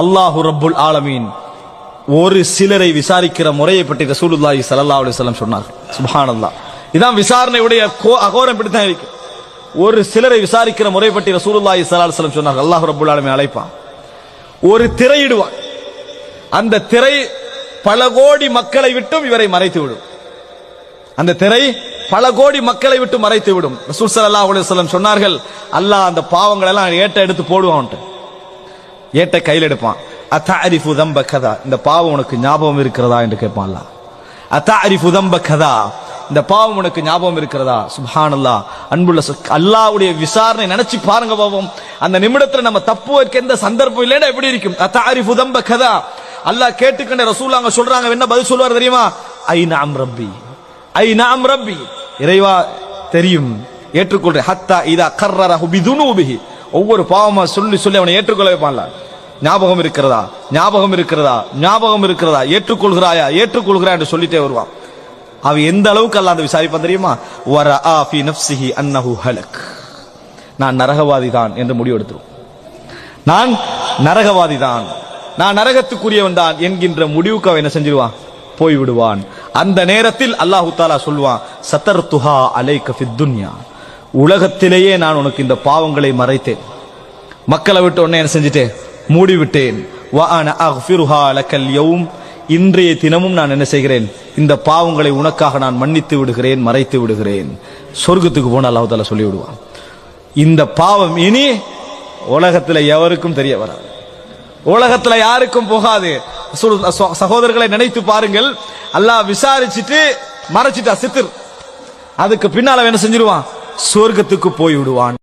அல்லாஹு ரப்புல் ஆலமீன் ஒரு சிலரை விசாரிக்கிற முறையை பற்றி ரசூலுல்லாஹி ஸல்லல்லாஹு அலைஹி சொன்னார் சொன்னார்கள். அல்லா இதான் விசாரணையுடைய கோ- அகோரம் இப்படித்தான் இருக்கு. ஒரு சிலரை விசாரிக்கிற முறை பற்றி ரசூலுல்லாஹி சல்லா அலைஹி சொன்னார் சொன்னார்கள். அல்லாஹ் ரப்புல் ஆலமீன் அழைப்பான். ஒரு திரையிடுவான். அந்த திரை பல கோடி மக்களை விட்டும் இவரை மறைத்து விடும். அந்த திரை பல கோடி மக்களை விட்டு மறைத்து விடும். ரசூல் ஸல்லல்லாஹு சொன்னார்கள் அல்லாஹ் அந்த பாவங்கள் எல்லாம் ஏட்ட எடுத்து போடுவான்ட்டு. ஏட்ட கையில் எடுப்பான். அத்தாரிஃபு தம்ப கதா. இந்த பாவம் உனக்கு ஞாபகம் இருக்கிறதா என்று கேட்பான் அத்தா அரிஃபு தம்ப கதா. இந்த பாவம் உனக்கு ஞாபகம் இருக்கிறதா? சுப்ஹானல்லாஹ் அன்புள்ள அல்லாவுடைய அல்லாஹ்வுடைய விசாரணை நினைச்சு பாருங்க பாவம். அந்த நிமிடத்துல நம்ம தப்பு வைக்க எந்த சந்தர்ப்பம் இல்லைன்னா எப்படி இருக்கும்? அத்தாரிஃபு தம்ப கதா. அல்லாஹ் கேட்டுக்கண்ட ரசூல் அங்க சொல்றாங்க. என்ன பதில் சொல்லுவார் தெரியுமா? ஐ நாம் ரப்பி. ஐ நாம் ரப்பி. இறைவா தெரியும். ஏற்றுக்கொள்றேன். ஹத்தா இதா கர்ரரஹு பிதுனூபிஹி. ஒவ்வொரு பாவமா சொல்லி சொல்லி அவனை ஏற்றுக்கொள்ள வைப்பான்ல. ஞாபகம் இருக்கிறதா? ஞாபகம் இருக்கிறதா? ஞாபகம் இருக்கிறதா? ஏற்றுக்கொள்கிறாயா? ஏற்றுக்கொள்கிறா என்று சொல்லிட்டே வருவான். அவன் எந்த அளவுக்கு அல்ல அந்த விசாரிப்பான் தெரியுமா? வர ஆஃபி நப்சிஹி அன்னஹு ஹலக். நான் நரகவாதி தான் என்று முடிவெடுத்துருவோம் நான் நரகவாதி தான் நான் நரகத்துக்குரியவன் தான் என்கின்ற முடிவுக்கு அவன் என்ன செஞ்சிருவான்? போய் விடுவான் அந்த நேரத்தில் அல்லாஹு தாலா சொல்வான் சத்தர் துஹா அலை ஃபித் துன்யா. உலகத்திலேயே நான் உனக்கு இந்த பாவங்களை மறைத்தேன். மக்களை விட்டு உடனே என்ன செஞ்சுட்டேன் மூடி விட்டேன் இன்றைய தினமும் நான் என்ன செய்கிறேன்? இந்த பாவங்களை உனக்காக நான் மன்னித்து விடுகிறேன் மறைத்து விடுகிறேன். சொர்க்கத்துக்கு போன அல்லாஹால சொல்லி விடுவான் இந்த பாவம் இனி உலகத்தில் எவருக்கும் தெரிய வராது. உலகத்தில் யாருக்கும் போகாது. சகோதரர்களை நினைத்து பாருங்கள். அல்லாஹ் விசாரிச்சுட்டு மறைச்சிட்டா சித்திர். அதுக்கு பின்னால என்ன செஞ்சிருவான்? சொர்க்கத்துக்கு போய் விடுவான்